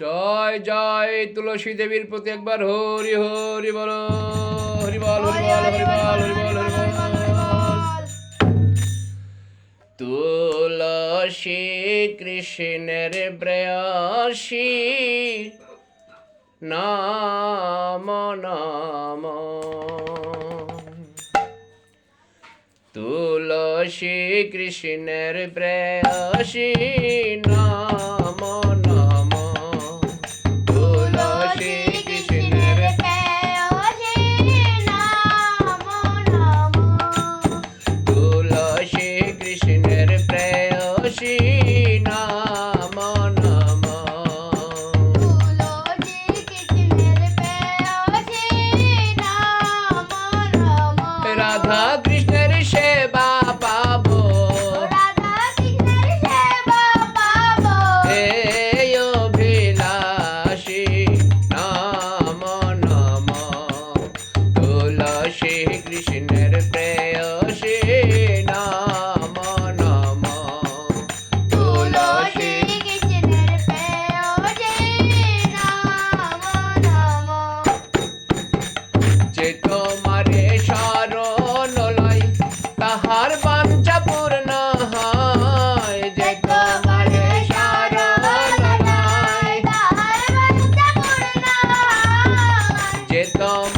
জয় জয় তুলসী দেবীর প্রতি একবার হরি হরি বল হরি বল হরি বল হরি বল হরি বল হরি বল। তুলসী কৃষ্ণের প্রয়াসী নাম নাম। তুলসী কৃষ্ণের প্রয়াসী নাম ধাগ Welcome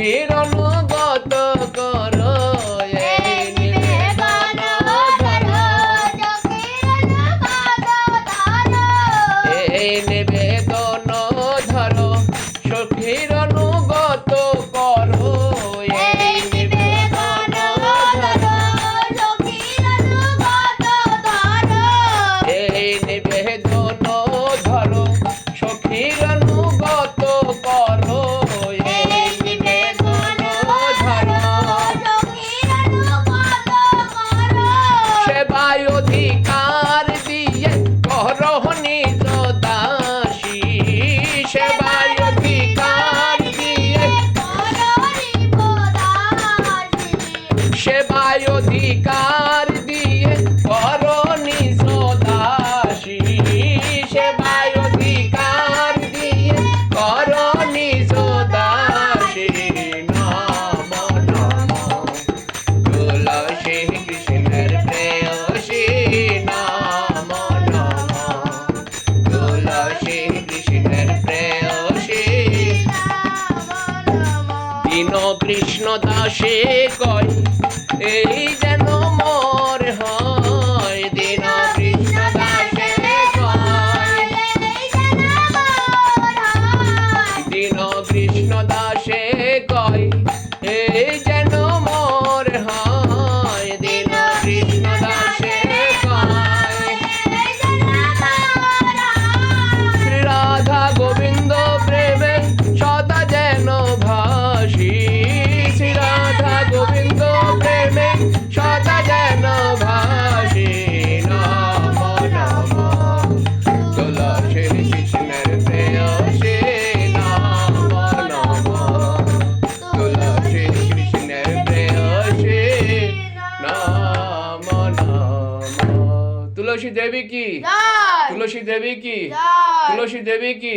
quiero no কৃষ্ণ দাসে কয় এই যেন তুলসী দেবী কি জয় তুলসী দেবী কি